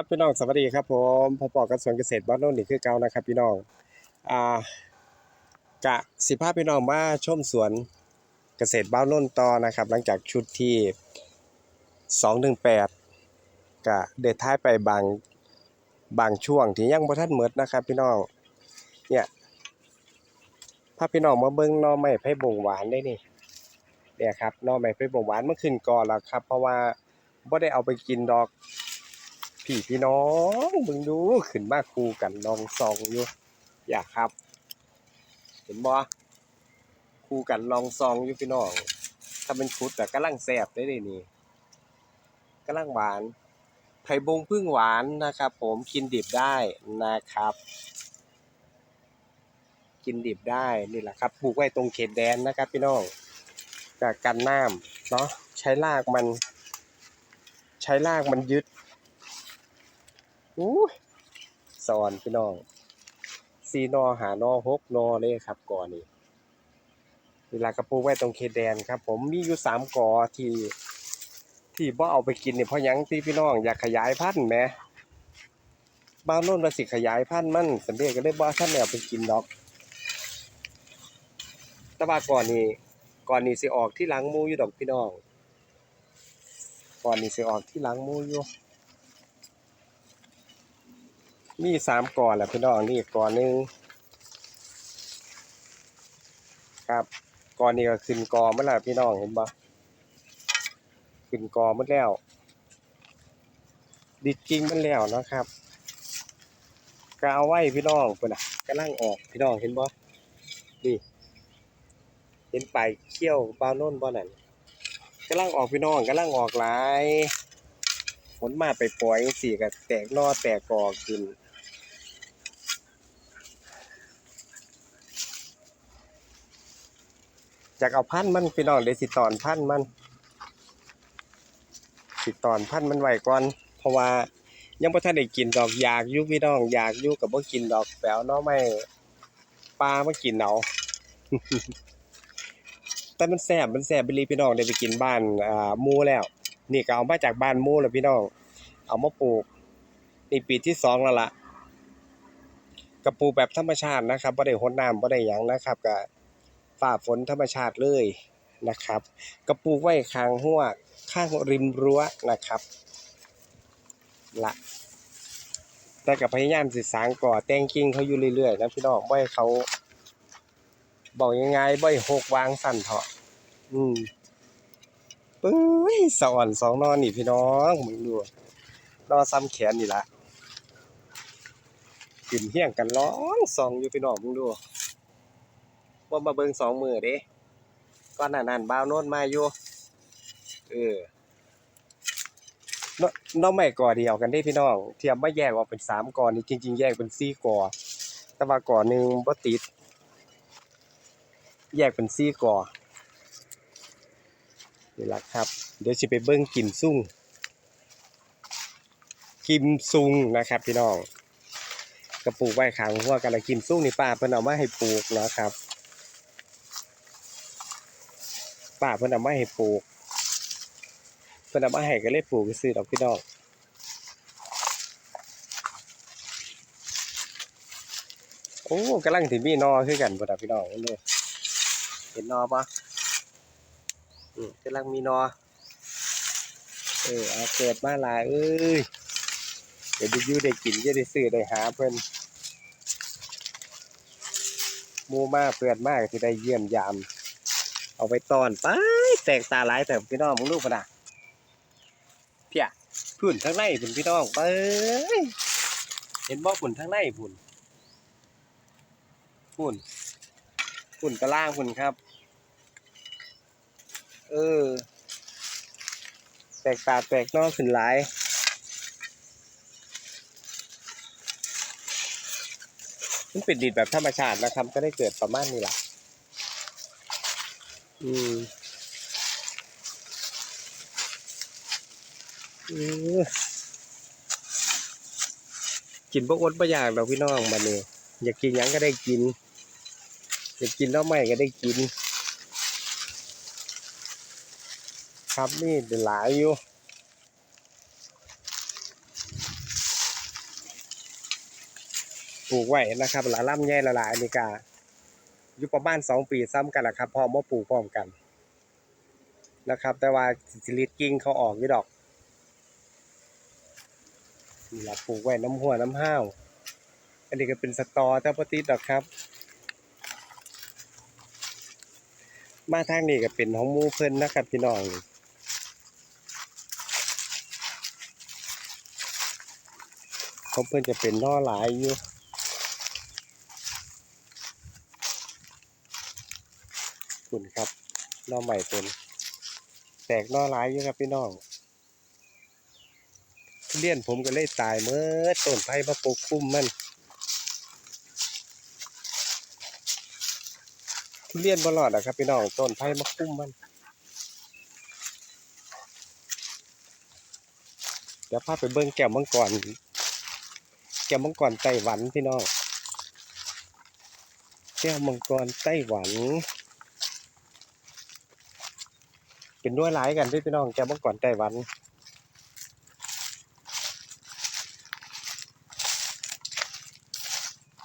ครับพี่น้องสวัสดีครับผมพอปอกกระทรวงเกษตรบ้านโน่นนี่คือเก่านะครับ พี่น้องอ่ากะสิภาพพี่น้องมาชมสวนเกษตรบ้านโน่นต่อนะครับ หลังจากชุดที่218กะเดทท้ายไปบางบางช่วงที่ยังบ่ทันหมดนะครับ พี่น้องเนี่ยพาพพี่น้องมาเบิ่งน่อไม้ไผ่บงหวานได้นี่เนี่ยครับน่อไม้ไผ่บงหวานมันขึ้นก่อนแล้วครับ เพราะว่าบ่ได้เอาไปกินดอก พี่พี่น้องมึงดูขึ้นมาคู่กันลองซองอยู่อยากครับ เห็นบ่คู่กันลองซองอยู่พี่น้อง ถ้าเป็นชุดแต่กำลังแซ่บได้เลยนี่กำลังหวานไผ่บงพึ่งหวานนะครับ ผมกินดิบได้นะครับ กินดิบได้นี่แหละครับปลูกไว้ตรงเขตแดนนะครับ พี่น้องกับกันน้ำเนาะใช้รากมัน ใช้รากมันยึด อู้สอนพี่น้องสี่นอหานอหกนอเลยครับก่อนนี้เวลากระปูไว้ตรงเคแดนครับ ผมมีอยู่สามกอที่ที่บ่เอาไปกินเนี่ยเพราะยังที่พี่น้องอยากขยายพันธุ์แหมบ้านโน้นว่าสิขยายพันธุ์มันสันเดก็เลยบ่ท่านเอาไปกินดอกต่ว่าก่อนนี้ก่อนนี้สิออกที่หลังมูอยู่ดอกพี่น้องก่อนนี้สิออกที่หลังมูอยู่ มีสามก่อนแหละพี่น้องนี่ก่อนหนึ่งครับก่อนนี้ก็ขึ้นกอเมื่อไหร่พี่น้องเห็นปะขึ้นกอหมดแล้ว ดิดกิ่งมันแล้วนะครับก็เอาไว้พี่น้องเพิ่นน่ะกำลังออกพี่น้องเห็นบ่นี่ เห็นไปลายเขี้ยวบาวโน่นบ่นั่นกำลังออกพี่น้องกำลังออกหลายผลมาไปปล่อยจังซี่ก็แตกนอแตกกอขึ้น จากเอาพันธุ์มันพี่น้องเดี๋ยวสิตอนพันธุ์มัน สิตอนพันธุ์มันไว้ก่อน เพราะว่ายังบ่ทันได้กินดอกอยากอยู่พี่น้องอยากอยู่กับบ่กินดอกแปลวเนาะไม่ปลามากินเอาแต่มันแซ่บมันแซ่บไปลีพี่น้องได้ไปกินบ้านอ่ามูแล้ว นี่ก็เอามาจากบ้านมูแล้วพี่น้อง เอามาปลูกนี่ปีที่สองแล้วล่ะกระปูแบบธรรมชาตินะครับบ่ได้รดน้ำบ่ได้หยังนะครับก็ ฝ่าฝนธรรมชาติเลยนะครับกระปูไว้ข้างหัวข้างริมรั้วนะครับละแต่กับพยายามสิสางก่อแต่งกิ่งเขาอยู่เรื่อยๆนะพี่น้องบ่ให้เขาบอกยังไงบ่ให้หกวางสั่นเถาะอืมปื้ยสะอ่อนสองนอนนี่พี่น้องมึงดูนอซ้ำแขนนี่ละขึ้นเฮี้ยงกันร้องซองอยู่พี่น้องมึงดู ว่ามาเบิ่งสองมือเด้ก่อนหนานันบ่าวโน้นมาอยู่เออน้องไม่ก่อเดียวกันเด้พี่น้องเทียมไมาแยกออกเป็นสามก่อนี่จริง ๆ แยกเป็นสี่ก่อแต่ว่าก่อหนึ่งบ่ติด แยกเป็นสี่ก่อนี่ละครับ เดี๋ยวสิไปเบิ่งกิมซุ่งกิมซุงนะครับพี่น้องกระปลูกไว้ข้างหัวกันล้วกิมซุ่งนี่ป้าเพิ่นเอามาให้ปลูกนะครับ ป้าเพิ่นเอามาให้ปลูกเพิ่นเอามาให้ก็เลยปลูกซื้อดอกพี่น้องโอ้กำลังสิมีนอคือกันบ่ดอกพี่น้องเห็นเด้อเห็นนอปะอืมกำลังมีนอเออเอาเกิดมาหลายเอ้ยเดี๋ยวได้อยู่ได้กินจะได้ซื้อได้หาเพิ่นมูมาเพื่อนมากที่ได้เยี่ยมยาม เอาไปตอนไปแตกตาหลายแต่พี่น้องมึงลูกปะนะเพียพุ่นทั้งในพุ่นพี่น้องไปเห็นบ่พุ่นทั้งในพุ่นพุ่นพุ่นตะล่างพุ่นครับ เออ แตกตาแตกนอกขึ้นหลายมันเป็นดินแบบธรรมชาตินะครับ ก็ได้เกิดประมาณนี้แหละ อืมกินบ่อดบ่อยากดอกพี่น้องมาเนี่ยอยากกินยังก็ได้กิน อยากกินแล้วไม่ก็ได้กิน ครับนี่หลายอยู่ปลูกไว้นะครับหลายลำใหญ่ละลายนี่กา อยู่ประมาณสองปีซ้ำกันละครับพอมาปลูกพร้อมกันนะครับ แต่ว่าสิริดกิ่งเขาออกอยู่ดอกนี่ละปลูกไว้น้ำหัวน้ำห้าว อันนี้ก็เป็นสตอแต่ปติดดอกครับ มาทางนี้ก็เป็นของมูเพิ่นนะครับพี่น้องเขาเพิ่นจะเป็นน่อหลายอยู่ คุณครับนอใหม่เป็นแตกนอหลายอยู่ครับพี่น้องทุเรียนผมก็เลยตายเมื่อต้นไผ่มาปกคลุมมันทุเรียนบ่รอดอะครับพี่น้องต้นไผ่มาคุ้มมันเดี๋ยวพาไปเบิ่งแก้วมังกรแก้วมังกรไต้หวันพี่น้องแก้วมังกรไต้หวัน เป็นด้วยหลายกันด้วยพี่น้องแก้วมังกรไต้หวัน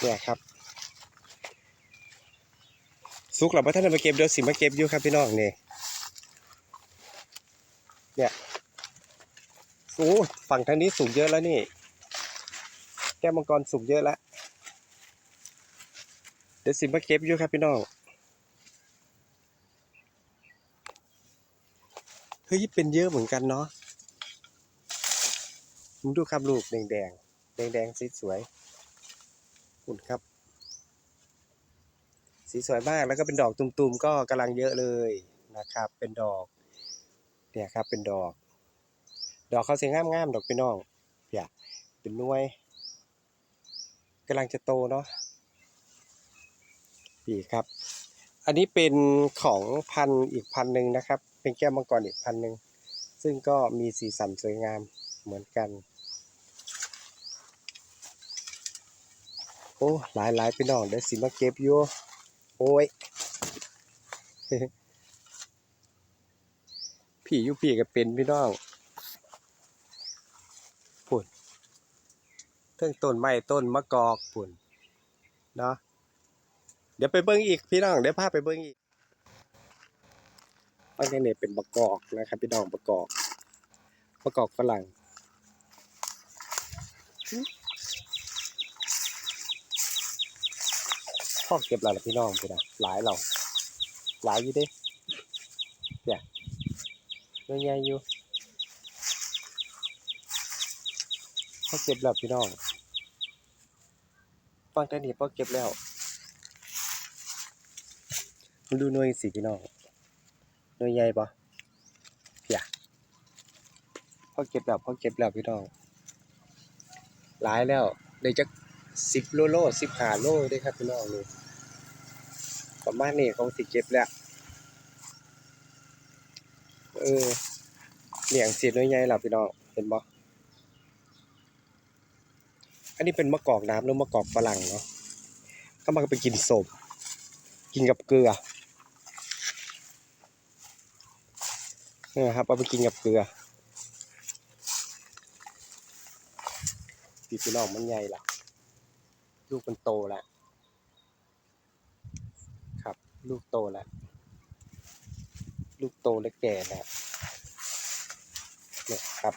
เนี่ยครับสุกหลับว่าท่านมาเก็บเดี๋ยวสิมาเก็บอยู่ครับพี่น้องนี่เนี่ยโอ้ฝั่งทางนี้สุกเยอะแล้วนี่ แก้มังกรสุกเยอะแล้วเดี๋ยวสิมาเก็บอยู่ครับพี่น้อง เฮ้ยเป็นเยอะเหมือนกันเนาะผมดูครับลูกแดงแดงแดงแดงสีสวยๆคุณครับ สีสวยมากแล้วก็เป็นดอกตุ่มๆก็กำลังเยอะเลยนะครับ เป็นดอกเนี่ยครับเป็นดอก ดอกเขาสีงามๆดอกพี่น้องอย่าเป็นนวยกำลังจะโตเนาะดีครับ อันนี้เป็นของพันธุ์อีกพันธุ์หนึ่งนะครับ เป็นแก้วมังกรอีกพันหนึ่งซึ่งก็มีสีสันสวยงามเหมือนกัน โอ้หลายหลายๆพี่น้องเดี๋ยวสิมาเก็บอยู่โอ้ยพี่ยู่พี่ก็เป็นพี่น้องปุ่นเทิงต้นไม้ต้นมะกอกปุ่นเนาะเดี๋ยวไปเบิ้งอีกพี่น้องเดี๋ยวพาไปเบิ้งอีก อันนี้เนี่ยเป็นมะกอกนะครับพี่น้องมะกอกมะกอกฝรั่งพ่อเก็บหลายพี่น้องพี่นะหลายเราหลายอยู่ด้เนี่ยใหญ่อยู่พ่อเก็บแล้วพี่น้องฟังแต่นี่พ่อเก็บแล้วดูหน่วยสิพี่น้อง หน่วยใหญ่ปะเพียพ่อเก็บแล้วพ่อเก็บแล้วพี่น้อง หลายแล้วได้จักสิบโลโลสิบหาโลได้ครับพี่น้องนี่ประมาณนี้เขาสิเก็บแล้ว เออเหลียงสีน้อยใหญ่แล้วพี่น้อง เห็นบ่อันนี้เป็นมะกอกน้ำหรือมะกอกฝรั่งเนาะก็มาไปกินสมกินกับเกลือ นี่ครับเอาไปกินกับเกลือพี่พี่น้องมันใหญ่ละลูกมันโตแล้วครับ ลูกโตแล้วลูกโตและแก่แล้วเนี่ยครับ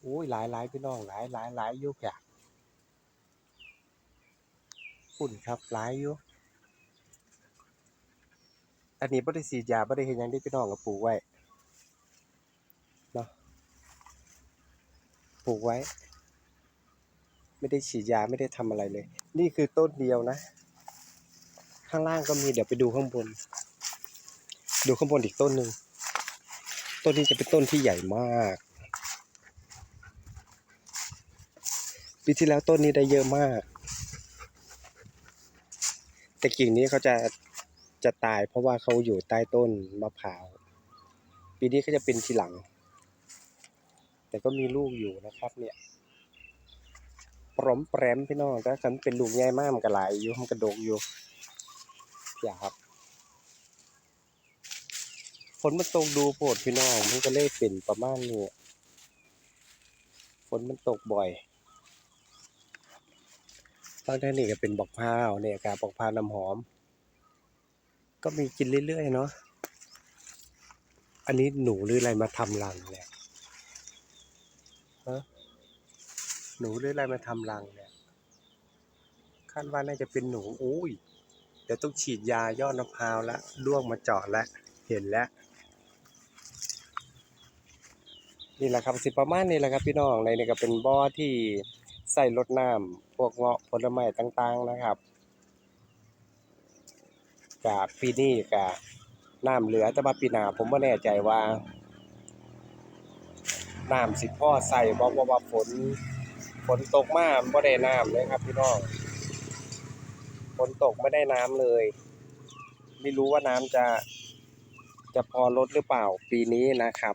โอ้ยหลายหลายพี่น้องหลายหลายหลายยุกอยากปุ่นครับหลายอยู่ อันนี้บ่ได้สีดยาบ่ได้เห็นยังได้พี่น้องกับปลูกไว้เนาะปลูกไว้ ไม่ได้ฉีดยาไม่ได้ทำอะไรเลย นี่คือต้นเดียวนะ ข้างล่างก็มีเดี๋ยวไปดูข้างบน ดูข้างบนอีกต้นหนึ่งต้นนี้จะเป็นต้นที่ใหญ่มากปีที่แล้วต้นนี้ได้เยอะมาก แต่กิ่งนี้เขาจะ จะตายเพราะว่าเขาอยู่ใต้ต้นมะพร้าว ปีนี้ก็จะเป็นทีหลัง แต่ก็มีลูกอยู่นะครับเนี่ยปรอมแปรมพี่น้องแต่คันเป็นลูกใหญ่มากมันก็หลายอยู่มันกระดกอยู่อย่าครับฝนมันตกดูโพดพี่น้องมันก็เลยเป็นประมาณนี้ฝฝนมันตกบ่อยตอนนี้ก็เป็นบอกพร้าวเนี่ยครับบอกพร้าวน้ำหอม ก็มีกินเรื่อยๆเนาะ อันนี้หนูหรืออะไรมาทำรังเนี่ยฮะหนูหรืออะไรมาทำรังเนี่ยคาดว่าน่าจะเป็นหนูอุ้ยเดี๋ยวต้องฉีดยายอดมะพร้าวแล้วล่วงมาเจาะแล้วเห็นแล้วนี่แหละครับสิประมาณนี้แหละครับพี่น้องในนี่ก็เป็นบ่อที่ใส่รดน้ำพวกเงาะผลไม้ต่างๆนะครับ กับปีนี้กับน้ำเหลือแต่ว่าปีหน้าผมไม่แน่ใจว่าน้ำสิพ่อใส่บ่เพราว่าฝนฝนตกมาบ่ได้น้ำเลยครับพี่น้องฝนตกไม่ได้น้ำเลย ไม่รู้ว่าน้ำจะจะพอลดหรือเปล่าปีนี้นะครับ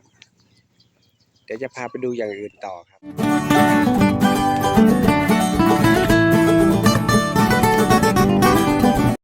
เดี๋ยวจะพาไปดูอย่างอื่นต่อครับ